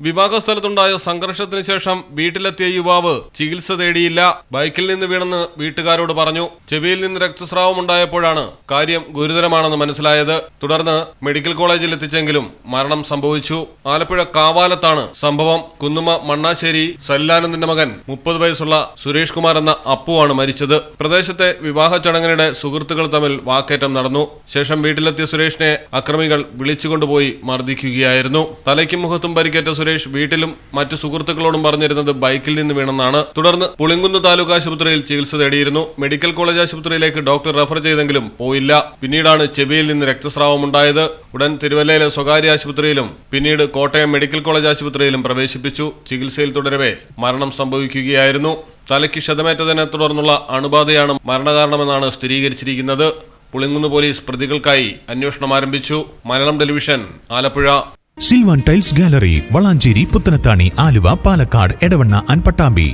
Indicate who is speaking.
Speaker 1: വിവാഹ സ്ഥലത്തുണ്ടായ സംഘർഷത്തിന് ശേഷം വീട്ടിലെത്തിയ യുവാവ് ചികിത്സ തേടിയില്ല. ബൈക്കിൽ നിന്ന് വീണെന്ന് വീട്ടുകാരോട് പറഞ്ഞു. ചെവിയിൽ നിന്ന് രക്തസ്രാവം ഉണ്ടായപ്പോഴാണ് കാര്യം ഗുരുതരമാണെന്ന് മനസ്സിലായത്. തുടർന്ന് മെഡിക്കൽ കോളേജിൽ എത്തിച്ചെങ്കിലും മരണം സംഭവിച്ചു. ആലപ്പുഴ കാവാലത്താണ് സംഭവം. കുന്നുമ മണ്ണാശ്ശേരി സല്ലാനന്ദന്റെ മകൻ മുപ്പത് വയസ്സുള്ള സുരേഷ് കുമാർ എന്ന അപ്പുവാണ് മരിച്ചത്. പ്രദേശത്തെ വിവാഹ ചടങ്ങിനിടെ സുഹൃത്തുക്കൾ തമ്മിൽ വാക്കേറ്റം നടന്നു. ശേഷം വീട്ടിലെത്തിയ സുരേഷിനെ അക്രമികൾ വിളിച്ചുകൊണ്ടുപോയി മർദ്ദിക്കുകയായിരുന്നു. തലയ്ക്കും മുഖത്തും പരിക്കേറ്റ സുരേഷ് വീട്ടിലും മറ്റു സുഹൃത്തുക്കളോടും പറഞ്ഞിരുന്നത് ബൈക്കിൽ നിന്ന് വീണെന്നാണ്. തുടർന്ന് പുളിങ്കുന്ന് താലൂക്ക് ആശുപത്രിയിൽ ചികിത്സ തേടിയിരുന്നു. മെഡിക്കൽ കോളേജ് ആശുപത്രിയിലേക്ക് ഡോക്ടർ റെഫർ ചെയ്തെങ്കിലും പോയില്ല. പിന്നീടാണ് ചെവിയിൽ നിന്ന് രക്തസ്രാവം ഉണ്ടായത് ഉടൻ തിരുവല്ലയിലെ സ്വകാര്യ ആശുപത്രിയിലും പിന്നീട് കോട്ടയം മെഡിക്കൽ കോളേജ് ആശുപത്രിയിലും പ്രവേശിപ്പിച്ചു. ചികിത്സയിൽ തുടരവെ മരണം സംഭവിക്കുകയായിരുന്നു. തലയ്ക്ക് ക്ഷതമേറ്റതിനെ തുടർന്നുള്ള അണുബാധയാണ് മരണകാരണമെന്നാണ് സ്ഥിരീകരിച്ചിരിക്കുന്നത്. പുളിങ്കുന്ന് പോലീസ് പ്രതികൾക്കായി അന്വേഷണം ആരംഭിച്ചു. Malayalam television Alappuzha.
Speaker 2: Sylvan tiles gallery Valanchery Puthanathani Aluva Palakkad Edavanna അൻപട്ടാമ്പി Pattambi